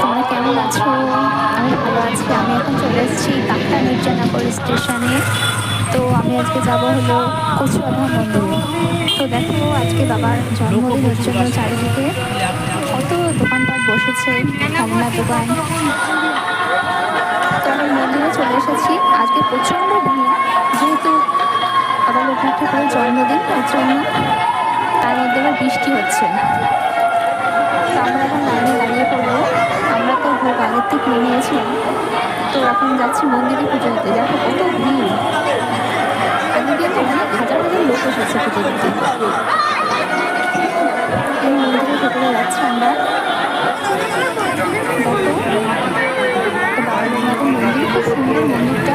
তোমরা কেমন আছো? আমি ভালো আছি। আমি এখন চলে এসেছি কাকটা মির্জানগর স্টেশনে। তো আমি আজকে যাব হলো কচুয়াধা মন্দিরে। তো দেখো আজকে বাবার জন্মদিনের জন্য চারিদিকে কত দোকানপাট বসেছে খেলনার দোকান। তো আমি মন্দিরে চলে এসেছি। আজকে প্রচণ্ড ভিড় যেহেতু আবার লোকনাথ ঠাকুরের জন্মদিন তার জন্য তার মধ্যে আবার বৃষ্টি হচ্ছে। তো আমরা এখন লাইনে দাঁড়িয়ে পড়ব আমরা তো থেকে নিয়ে নিয়েছিলাম। তো এখন যাচ্ছি মন্দিরে পুজো দিতে। দেখো কত ভিড়। আজকে তো অনেক হাজার হাজার লোক এসেছে পুজো দিতে। এই মন্দিরের ভেতরে যাচ্ছি আমরা। বাবা মন্দির। সুন্দর মন্দিরটা।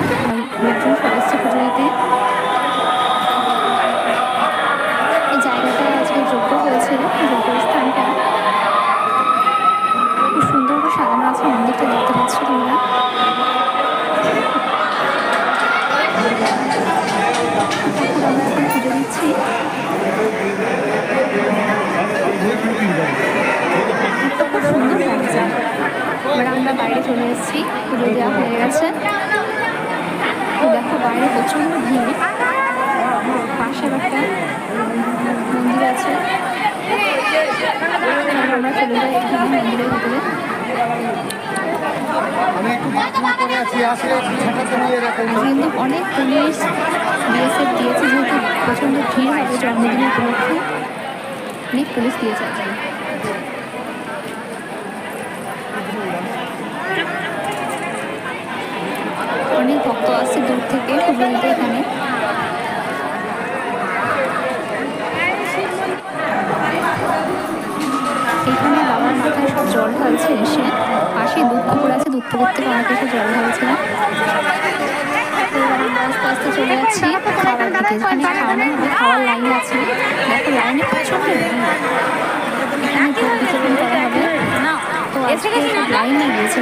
এই জায়গাটায় আজকে যোগ্য হয়েছিল। যোগ্য স্থানটা বাইরে চলে এসেছি। পুজো দেওয়া হয়ে গেছে। দেখো বাইরে প্রচণ্ড ভিড়। পাশে একটা মন্দির আছে। আমরা চলে যাই এখানে মন্দিরের ভিতরে। কিন্তু অনেক পুলিশ বিএসএফ দিয়েছে যেহেতু প্রচণ্ড ভিড় হবে জন্মদিন উপলক্ষে অনেক পুলিশ দিয়েছে অনেক ভক্ত আসছে দূর থেকে এখানে। এখানে বাবার মাথায় সব জল ঢালছে এসে। পাশে দুধ পুকুর আছে দুধ পুকুর থেকে অনেক এসে জল ঢালছে আস্তে আস্তে চলে যাচ্ছি দিকে। যেখানে খাওয়ানো খাওয়ার লাইন আছে। দেখো, লাইনে ভিড়। এখানে ভোগ তো লাইনে গিয়েছে